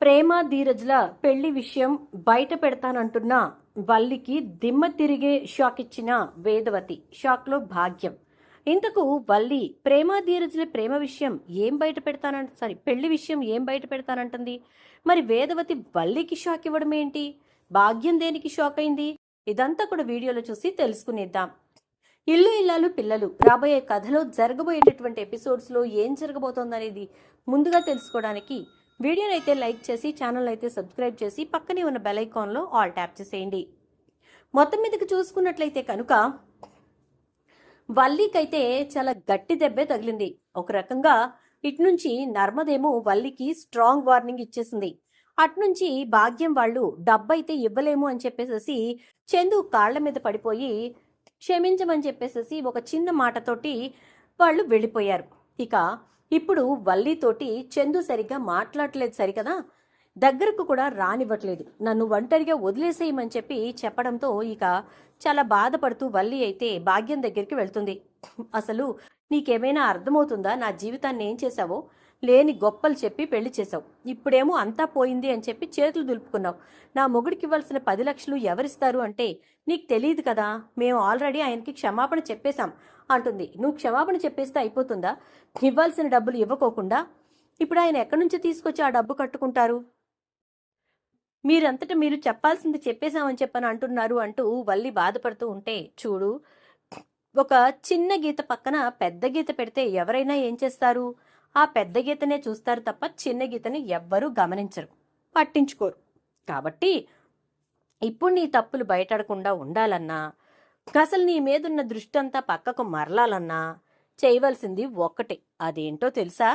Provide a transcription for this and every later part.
ప్రేమ ధీరజ్ల పెళ్ళి విషయం బయట పెడతానంటున్న వల్లికి దిమ్మ తిరిగే షాక్ ఇచ్చిన వేదవతి. షాక్లో భాగ్యం. ఇంతకు వల్లి ప్రేమ ధీరజ్ల ప్రేమ విషయం ఏం బయట పెడతానంట సారీ పెళ్ళి విషయం ఏం బయట పెడతానంటుంది? మరి వేదవతి వల్లికి షాక్ ఇవ్వడం ఏంటి? భాగ్యం దేనికి షాక్ అయింది? ఇదంతా కూడా వీడియోలో చూసి తెలుసుకునేద్దాం. ఇల్లు ఇల్లాలు పిల్లలు. రాబోయే కథలో జరగబోయేటటువంటి ఎపిసోడ్స్లో ఏం జరగబోతోందనేది ముందుగా తెలుసుకోవడానికి వీడియోని అయితే లైక్ చేసి ఛానల్ అయితే సబ్స్క్రైబ్ చేసి పక్కనే ఉన్న బెల్ ఐకాన్లో ఆల్ ట్యాప్ చేసేయండి. మొత్తం మీదకి చూసుకున్నట్లయితే కనుక వల్లికైతే చాలా గట్టి దెబ్బే తగిలింది. ఒక రకంగా ఇటు నుంచి నర్మదేమో వల్లికి స్ట్రాంగ్ వార్నింగ్ ఇచ్చేసింది. అట్నుంచి భాగ్యం వాళ్ళు డబ్బైతే ఇవ్వలేము అని చెప్పేసేసి చందు కాళ్ళ మీద పడిపోయి క్షమించమని చెప్పేసేసి ఒక చిన్న మాటతోటి వాళ్ళు వెళ్ళిపోయారు. ఇక ఇప్పుడు వల్లీతోటి చందు సరిగ్గా మాట్లాడలేదు సరికదా? దగ్గరకు కూడా రానివ్వట్లేదు. నన్ను ఒంటరిగా వదిలేసేయమని చెప్పి చెప్పడంతో ఇక చాలా బాధపడుతూ వల్లి అయితే భాగ్యం దగ్గరికి వెళ్తుంది. అసలు నీకేమైనా అర్థమవుతుందా? నా జీవితాన్ని ఏం చేశావో? లేని గొప్పలు చెప్పి పెళ్ళి చేశావు. ఇప్పుడేమో అంతా పోయింది అని చెప్పి చేతులు దులుపుకున్నావు. నా మొగుడికి ఇవ్వాల్సిన పది లక్షలు ఎవరిస్తారు అంటే నీకు తెలియదు కదా మేము ఆల్రెడీ ఆయనకి క్షమాపణ చెప్పేశాం అంటుంది. నువ్వు క్షమాపణ చెప్పేస్తే అయిపోతుందా? ఇవ్వాల్సిన డబ్బులు ఇవ్వకోకుండా? ఇప్పుడు ఆయన ఎక్కడి నుంచి తీసుకొచ్చి ఆ డబ్బు కట్టుకుంటారు? మీరంతటా మీరు చెప్పాల్సింది చెప్పేశామని చెప్పని అంటున్నారు అంటూ వల్లి బాధపడుతూ ఉంటే చూడు ఒక చిన్న గీత పక్కన పెద్ద గీత పెడితే ఎవరైనా ఏం చేస్తారు? ఆ పెద్ద గీతనే చూస్తారు తప్ప చిన్న గీతని ఎవ్వరూ గమనించరు పట్టించుకోరు. కాబట్టి ఇప్పుడు నీ తప్పులు బయటడకుండా ఉండాలన్నా అసలు నీ మీదున్న దృష్టి అంతా పక్కకు మరలాలన్నా చేయవలసింది ఒక్కటే. అదేంటో తెలుసా?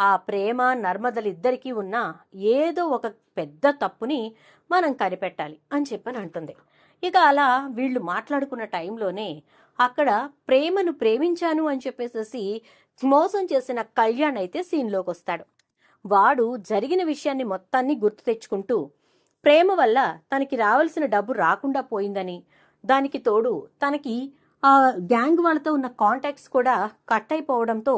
ఆ ప్రేమ నర్మదలిద్దరికీ ఉన్న ఏదో ఒక పెద్ద తప్పుని మనం కనిపెట్టాలి అని చెప్పని అంటుంది. ఇక అలా వీళ్ళు మాట్లాడుకున్న టైంలోనే అక్కడ ప్రేమను ప్రేమించాను అని చెప్పేసేసి మోసం చేసిన కళ్యాణ్ అయితే సీన్లోకి వస్తాడు వాడు జరిగిన విషయాన్ని మొత్తాన్ని గుర్తు తెచ్చుకుంటూ ప్రేమ వల్ల తనకి రావాల్సిన డబ్బు రాకుండా పోయిందని దానికి తోడు తనకి ఆ గ్యాంగ్ వాళ్ళతో ఉన్న కాంటాక్ట్స్ కూడా కట్ అయిపోవడంతో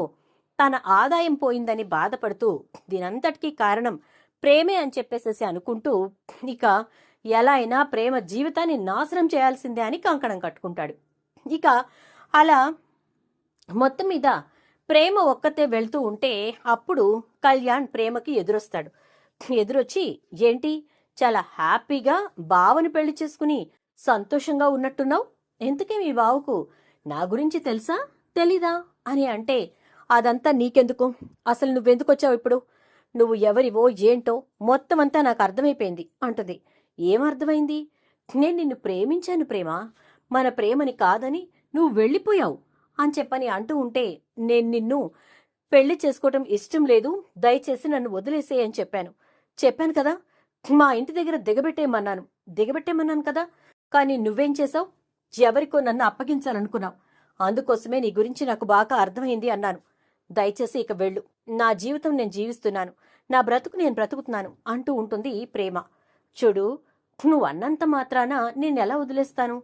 తన ఆదాయం పోయిందని బాధపడుతూ దీనంతటికీ కారణం ప్రేమే అని చెప్పేసేసి అనుకుంటూ ఇక ఎలా అయినా ప్రేమ జీవితాన్ని నాశనం చేయాల్సిందే అని కంకణం కట్టుకుంటాడు. ఇక అలా మొత్తం మీద ప్రేమ ఒక్కతే వెళ్తూ ఉంటే అప్పుడు కళ్యాణ్ ప్రేమకి ఎదురొస్తాడు. ఎదురొచ్చి ఏంటి? చాలా హ్యాపీగా బావని పెళ్ళి చేసుకుని సంతోషంగా ఉన్నట్టున్నావు? ఎందుకే మీ బావుకు? నా గురించి తెలుసా? తెలీదా? అని అంటే అదంతా నీకెందుకు? అసలు నువ్వెందుకు వచ్చావు ఇప్పుడు? నువ్వు ఎవరివో ఏంటో మొత్తం అంతా నాకు అర్థమైపోయింది అంటుంది. ఏమర్థమైంది? నేను నిన్ను ప్రేమించాను ప్రేమ. మన ప్రేమని కాదని నువ్వు వెళ్ళిపోయావు. అని చెప్పని అంటూ ఉంటే నేను నిన్ను పెళ్ళి చేసుకోవటం ఇష్టం లేదు దయచేసి నన్ను వదిలేసే అని చెప్పాను. చెప్పాను కదా మా ఇంటి దగ్గర దిగబెట్టేయమన్నాను. దిగబెట్టేమన్నాను కదా కానీ నువ్వేం చేసావు ఎవరికో నన్ను అప్పగించాలనుకున్నావు. అందుకోసమే నీ గురించి నాకు బాగా అర్థమైంది అన్నాను. దయచేసి ఇక వెళ్ళు. నా జీవితం నేను జీవిస్తున్నాను. నా బ్రతుకు నేను బ్రతుకుతున్నాను అంటూ ఉంటుంది ప్రేమ. చూడు నువ్వు అన్నంత మాత్రాన నేను ఎలా వదిలేస్తాను?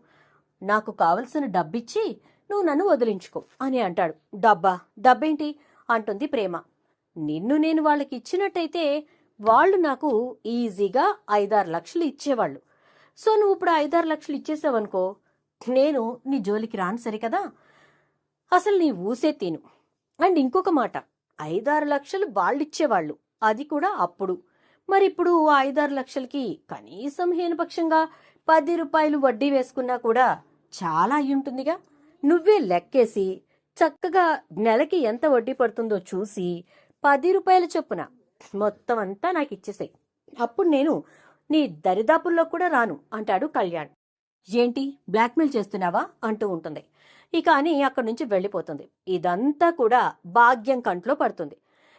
నాకు కావలసిన డబ్బిచ్చి నువ్వు నన్ను వదిలించుకో అని అంటాడు. డబ్బా డబ్బేంటి? అంటుంది ప్రేమ. నిన్ను నేను వాళ్ళకి ఇచ్చినట్టయితే వాళ్ళు నాకు ఈజీగా ఐదారు లక్షలు ఇచ్చేవాళ్ళు. సో నువ్వు ఇప్పుడు ఐదారు లక్షలు ఇచ్చేసావనుకో నేను నీ జోలికి రాను సరికదా? అసలు నీ ఊసే తిను. అండ్ ఇంకొక మాట ఐదారు లక్షలు వాళ్ళు ఇచ్చేవాళ్ళు అది కూడా అప్పుడు. మరి ఇప్పుడు ఐదారు లక్షలకి కనీసం హీనపక్షంగా పది రూపాయలు వడ్డీ వేసుకున్నా కూడా చాలా అయ్యుంటుందిగా. ఉంటుందిగా నువ్వే లెక్కేసి చక్కగా నెలకి ఎంత వడ్డీ పడుతుందో చూసి పది రూపాయల చొప్పున మొత్తం అంతా నాకు ఇచ్చేసాయి. అప్పుడు నేను నీ దరిదాపుల్లో కూడా రాను అంటాడు కళ్యాణ్. ఏంటి? బ్లాక్మెయిల్ చేస్తున్నావా? అంటూ ఉంటుంది. ఇక అని అక్కడి నుంచి వెళ్ళిపోతుంది. ఇదంతా కూడా భాగ్యం కంట్లో పడుతుంది.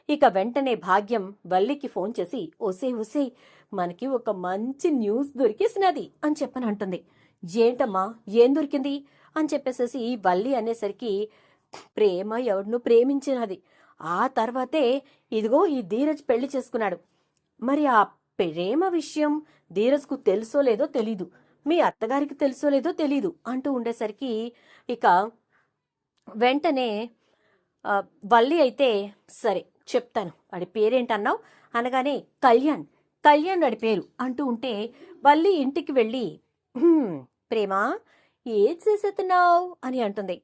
ఇక వెంటనే భాగ్యం వల్లికి ఫోన్ చేసి ఒసే ఒసే మనకి ఒక మంచి న్యూస్ దొరికేసినది అని చెప్పని అంటుంది. ఏంటమ్మా? ఏం దొరికింది? అని చెప్పేసేసి ఈ వల్లి అనేసరికి ప్రేమ ఎవడును ప్రేమించినది. ఆ తర్వాతే ఇదిగో ఈ ధీరజ్ పెళ్ళి చేసుకున్నాడు. మరి ఆ ప్రేమ విషయం ధీరజ్కు తెలుసో లేదో తెలీదు. మీ అత్తగారికి తెలుసో లేదో తెలీదు అంటూ ఉండేసరికి ఇక వెంటనే వల్లి అయితే సరే చెప్తాను. వాడి పేరేంటన్నావు? అనగానే కళ్యాణ్. కళ్యాణ్ వాడి పేరు అంటూ ఉంటే వల్లి ఇంటికి వెళ్ళి ప్రేమా ప్రేమ? ఏం చేసేస్తున్నావు? అని అంటుంది.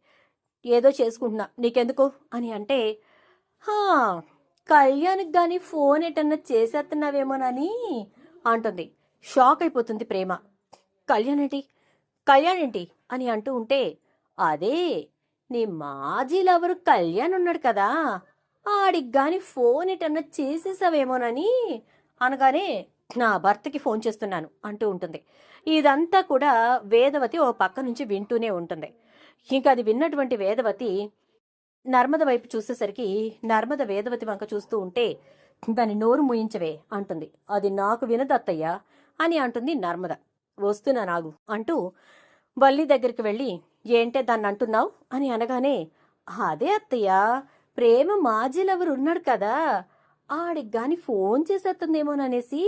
ఏదో చేసుకుంటున్నా. నీకెందుకు? అని అంటే హా కళ్యాణ్కి కానీ ఫోన్ ఎటన్నా చేసేస్తున్నావేమోనని అంటుంది. షాక్ అయిపోతుంది ప్రేమ. కళ్యాణ్ ఏంటి కళ్యాణ్ ఏంటి అని అంటూ ఉంటే అదే నీ మాజీ లవరు కళ్యాణ్ ఉన్నాడు కదా ఆడికి కానీ ఫోన్ ఎటన్నా చేసేసావేమోనని అనగానే నా భర్తకి ఫోన్ చేస్తున్నాను అంటూ ఉంటుంది. ఇదంతా కూడా వేదవతి ఓ పక్క నుంచి వింటూనే ఉంటుంది. ఇంకా అది విన్నటువంటి వేదవతి నర్మద వైపు చూసేసరికి నర్మద వేదవతి వంక చూస్తూ ఉంటే దాని నోరు ముయించవే అంటుంది. అది నాకు వినదత్తయ్యా అని అంటుంది నర్మద. వస్తున్నా నాగు అంటూ వల్లి దగ్గరికి వెళ్ళి ఏంటే దాన్ని అంటున్నావు? అని అనగానే అదే అత్తయ్య ప్రేమ మాజీలెవరు ఉన్నాడు కదా ఆడికి గాని ఫోన్ చేసేస్తుందేమోననేసి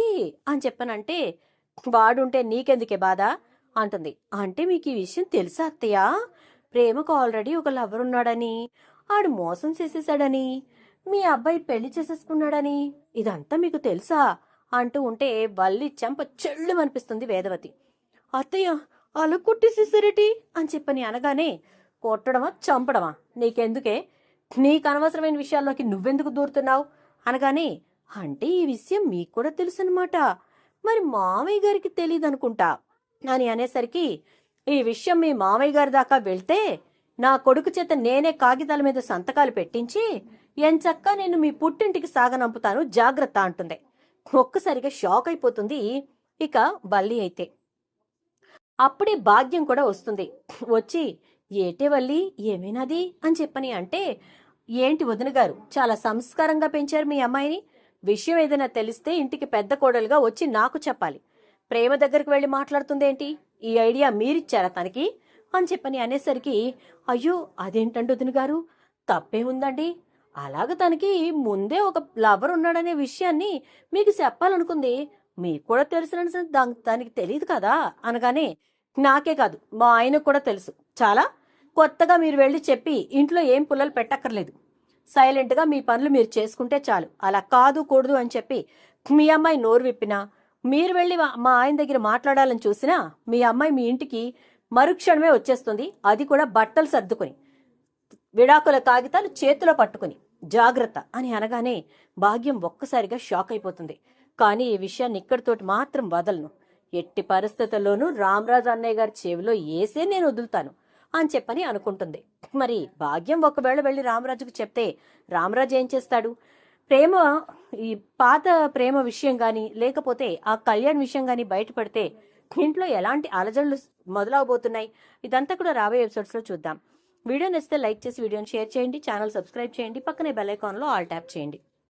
అని చెప్పనంటే వాడుంటే నీకెందుకే బాధ? అంటుంది. అంటే మీకు ఈ విషయం తెలుసా అత్తయ్య? ప్రేమకు ఆల్రెడీ ఒక లవర్ ఉన్నాడని ఆడు మోసం చేసేసాడని మీ అబ్బాయి పెళ్ళి చేసేసుకున్నాడని ఇదంతా మీకు తెలుసా? అంటూ ఉంటే వల్లి చెంప చెళ్ళు అనిపిస్తుంది వేదవతి. అత్తయ్య అలా కొట్టేసేసారేటి? అని చెప్పని అనగానే కొట్టడమా చంపడమా? నీకెందుకే? నీకు అనవసరమైన విషయాల్లోకి నువ్వెందుకు దూరుతున్నావు? అనగానే అంటే ఈ విషయం మీకు కూడా తెలుసనమాట మరి మామయ్య గారికి తెలియదు అనుకుంటా అని అనేసరికి ఈ విషయం మీ మామయ్య గారి దాకా వెళ్తే నా కొడుకు చేత నేనే కాగితాల మీద సంతకాలు పెట్టించి ఎంచక్కా నేను మీ పుట్టింటికి సాగనంపుతాను జాగ్రత్త అంటుంది. ఒక్కసారిగా షాక్ అయిపోతుంది ఇక బల్లి అయితే. అప్పుడే భాగ్యం కూడా వస్తుంది. వచ్చి ఏటే వల్లి ఏమైనాది? అని చెప్పని అంటే ఏంటి వదిన గారు చాలా సంస్కారంగా పెంచారు మీ అమ్మాయిని. విషయం ఏదైనా తెలిస్తే ఇంటికి పెద్ద కోడలుగా వచ్చి నాకు చెప్పాలి. ప్రేమ దగ్గరికి వెళ్ళి మాట్లాడుతుందేంటి? ఈ ఐడియా మీరిచ్చారా తనకి? అని చెప్పని అనేసరికి అయ్యో అదేంటండి వదిన గారు? తప్పే ఉందండి. అలాగ తనకి ముందే ఒక లవర్ ఉన్నాడనే విషయాన్ని మీకు చెప్పాలనుకుంది. మీకు కూడా తెలుసు దానికి తెలియదు కదా? అనగానే నాకే కాదు మా ఆయనకు కూడా తెలుసు. చాలా? కొత్తగా మీరు వెళ్ళి చెప్పి ఇంట్లో ఏం పుల్లలు పెట్టక్కర్లేదు. సైలెంట్గా మీ పనులు మీరు చేసుకుంటే చాలు. అలా కాదు కూడదు అని చెప్పి మీ అమ్మాయి నోరు విప్పినా మీరు వెళ్ళి మా- ఆయన దగ్గర మాట్లాడాలని చూసినా మీ అమ్మాయి మీ ఇంటికి మరుక్షణమే వచ్చేస్తుంది. అది కూడా బట్టలు సర్దుకొని విడాకుల కాగితాలు చేతిలో పట్టుకుని జాగ్రత్త అని అనగానే భాగ్యం ఒక్కసారిగా షాక్ అయిపోతుంది. కానీ ఈ విషయాన్ని ఇక్కడితోటి మాత్రం వదలను. ఎట్టి పరిస్థితుల్లోనూ రామరాజు అన్నయ్య గారి చెవిలో ఏసే నేను వదులుతాను. అని చెప్పని అనుకుంటుంది. మరి భాగ్యం ఒకవేళ వెళ్ళి రామరాజుకు చెప్తే రామరాజు ఏం చేస్తాడు? ప్రేమ ఈ పాత ప్రేమ విషయం కానీ లేకపోతే ఆ కళ్యాణ్ విషయం కానీ బయటపడితే ఇంట్లో ఎలాంటి అలజడులు మొదలవబోతున్నాయి? ఇదంతా కూడా రాబోయే ఎపిసోడ్స్లో చూద్దాం. వీడియో నచ్చితే లైక్ చేసి వీడియోని షేర్ చేయండి. ఛానల్ సబ్స్క్రైబ్ చేయండి. పక్కనే బెల్ ఐకాన్లో ఆల్ ట్యాప్ చేయండి.